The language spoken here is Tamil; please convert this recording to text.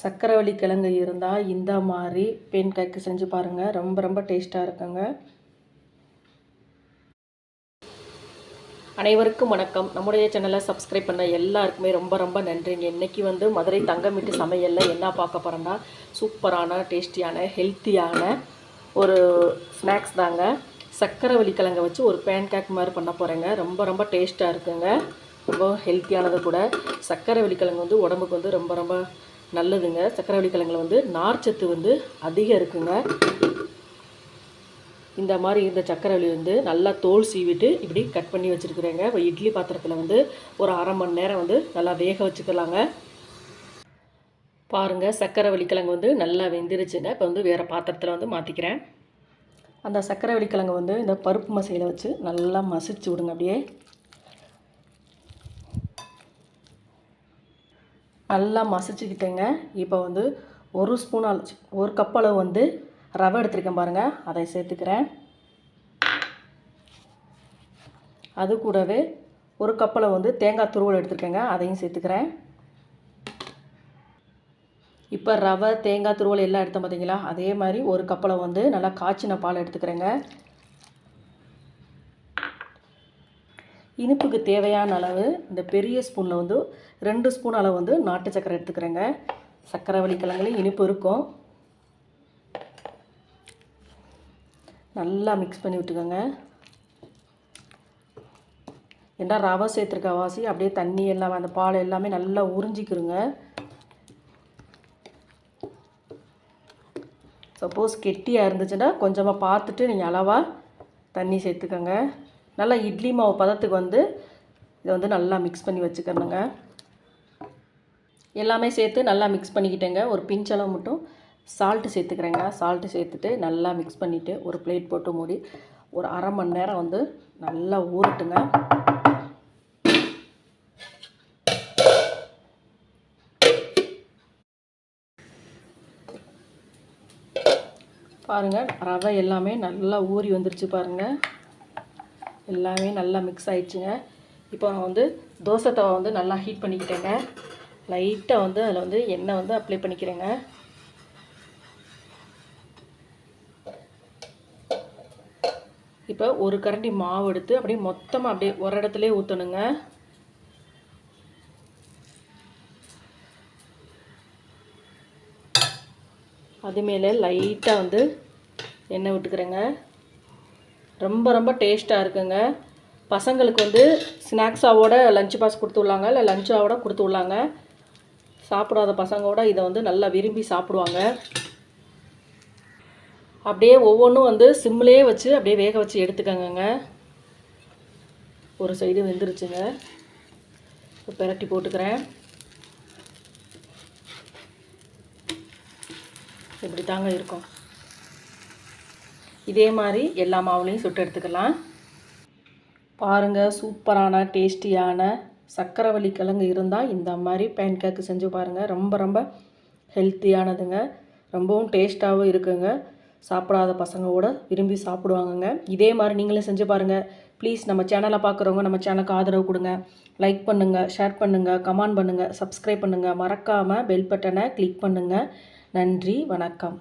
சக்கரவள்ளி கிழங்கு இருந்தால் இந்த மாதிரி பேன் கேக்கு செஞ்சு பாருங்கள் ரொம்ப ரொம்ப டேஸ்ட்டாக இருக்குங்க. அனைவருக்கும் வணக்கம். நம்முடைய சேனலை சப்ஸ்கிரைப் பண்ண எல்லாருக்குமே ரொம்ப ரொம்ப நன்றிங்க. இன்றைக்கி வந்து மதுரை தங்கமிட்டு சமையலில் என்ன பார்க்க போகிறோன்னா சூப்பரான டேஸ்டியான ஹெல்த்தியான ஒரு ஸ்நாக்ஸ் தாங்க. சக்கரவள்ளி கிழங்க வச்சு ஒரு பேன் கேக் மாதிரி பண்ண போகிறேங்க ரொம்ப ரொம்ப டேஸ்ட்டாக இருக்குங்க. ரொம்ப ஹெல்த்தியானது கூட. சக்கரை கிழங்கு வந்து உடம்புக்கு வந்து ரொம்ப ரொம்ப நல்லதுங்க. சக்கரவள்ளி கிழங்குல வந்து நார்ச்சத்து வந்து அதிகம் இருக்குங்க. இந்த மாதிரி இந்த சக்கரவள்ளி வந்து நல்லா தோல் சீவிட்டு இப்படி கட் பண்ணி வச்சுருக்குறேங்க. இப்போ இட்லி பாத்திரத்தில் வந்து ஒரு அரை மணி நேரம் வந்து நல்லா வேக வச்சுக்கலாங்க. பாருங்கள் சக்கரவள்ளி கிழங்கு வந்து நல்லா வெந்துருச்சுங்க. இப்போ வந்து வேறு பாத்திரத்தில் வந்து மாற்றிக்கிறேன் அந்த சக்கரவள்ளி கிழங்கு வந்து இந்த பருப்பு மசையில் வச்சு நல்லா மசிச்சு விடுங்க அப்படியே. நல்லா மசிச்சுக்கிட்டேங்க. இப்போ வந்து ஒரு ஸ்பூன் அளவு ஒரு கப் அளவு வந்து ரவை எடுத்துருக்கேன் பாருங்கள் அதை சேர்த்துக்கிறேன். அது கூடவே ஒரு கப்பில் வந்து தேங்காய் துருவல் எடுத்துருக்கேங்க. அதையும் சேர்த்துக்கிறேன். இப்போ ரவை தேங்காய் துருவல் எல்லாம் எடுத்தோம் பார்த்தீங்களா அதே மாதிரி ஒரு கப்பில் வந்து நல்லா காய்ச்சின பால் எடுத்துக்கிறேங்க. இனிப்புக்கு தேவையான அளவு இந்த பெரிய ஸ்பூனில் வந்து ரெண்டு ஸ்பூன் அளவு வந்து நாட்டு சக்கரை எடுத்துக்கிறேங்க. சக்கரை கிழங்குலையும் இனிப்பு இருக்கும். நல்லா மிக்ஸ் பண்ணி விட்டுக்கோங்க. ஏன்னா ரவை சேர்த்துருக்க வாசி? அப்படியே தண்ணி எல்லாமே அந்த பால் எல்லாமே நல்லா உறிஞ்சிக்கிறோங்க சப்போஸ் கெட்டியாக இருந்துச்சுன்னா கொஞ்சமாக பார்த்துட்டு நீங்கள் அளவாக தண்ணி சேர்த்துக்கோங்க. நல்லா இட்லி மாவு பதத்துக்கு வந்து இதை வந்து நல்லா மிக்ஸ் பண்ணி வச்சுக்கணுங்க. எல்லாமே சேர்த்து நல்லா மிக்ஸ் பண்ணிக்கிட்டேங்க. ஒரு பிஞ்ச் அளவு மட்டும் சால்ட்டு சேர்த்துக்கிறேங்க. சால்ட்டு சேர்த்துட்டு நல்லா மிக்ஸ் பண்ணிவிட்டு ஒரு பிளேட் போட்டு மூடி ஒரு அரை மணி நேரம் வந்து நல்லா ஊறட்டுங்க. பாருங்கள் ரவை எல்லாமே நல்லா ஊறி வந்துருச்சு பாருங்கள் எல்லாமே நல்லா மிக்ஸ் ஆகிடுச்சுங்க இப்போ நான் வந்து தோசை தவா வந்து நல்லா ஹீட் பண்ணிக்கிட்டேங்க. லைட்டாக வந்து அதில் வந்து எண்ணெய் வந்து அப்ளை பண்ணிக்கிறேங்க. இப்போ ஒரு கரண்டி மாவு எடுத்து அப்படியே மொத்தமாக அப்படியே ஒரு இடத்துல ஊற்றணுங்க அது மேலே லைட்டாக வந்து எண்ணெய் விட்டுக்கிறேங்க. ரொம்ப ரொம்ப டேஸ்ட்டாக இருக்குங்க. பசங்களுக்கு வந்து ஸ்நாக்ஸாவோட லஞ்ச் பாக்ஸ் கொடுத்து விடலாங்க. இல்லை லஞ்சாவோட கொடுத்து விடலாங்க. சாப்பிடாத பசங்களோட இதை வந்து நல்லா விரும்பி சாப்பிடுவாங்க. அப்படியே ஒவ்வொன்றும் வந்து சிம்லேயே வச்சு அப்படியே வேக வச்சு எடுத்துக்கங்க ஒரு சைடு வெந்துருச்சுங்க. பெரட்டி போட்டுக்கிறேன். இப்படி தாங்க இருக்கும். இதே மாதிரி எல்லா மாவுலையும் சுட்டு எடுத்துக்கலாம். பாருங்கள் சூப்பரான டேஸ்டியான சக்கரவள்ளி கிழங்கு இருந்தால் இந்த மாதிரி பேன் கேக்கு செஞ்சு பாருங்கள் ரொம்ப ரொம்ப ஹெல்த்தியானதுங்க ரொம்பவும் டேஸ்ட்டாகவும் இருக்குங்க. சாப்பிடாத பசங்க கூட விரும்பி சாப்பிடுவாங்கங்க. இதே மாதிரி நீங்களும் செஞ்சு பாருங்கள் ப்ளீஸ் நம்ம சேனலை பார்க்குறவங்க நம்ம சேனலுக்கு ஆதரவு கொடுங்க. லைக் பண்ணுங்கள் ஷேர் பண்ணுங்கள் கமெண்ட் பண்ணுங்கள் சப்ஸ்கிரைப் பண்ணுங்கள் மறக்காமல் பெல் பட்டனை கிளிக் பண்ணுங்கள் நன்றி வணக்கம்.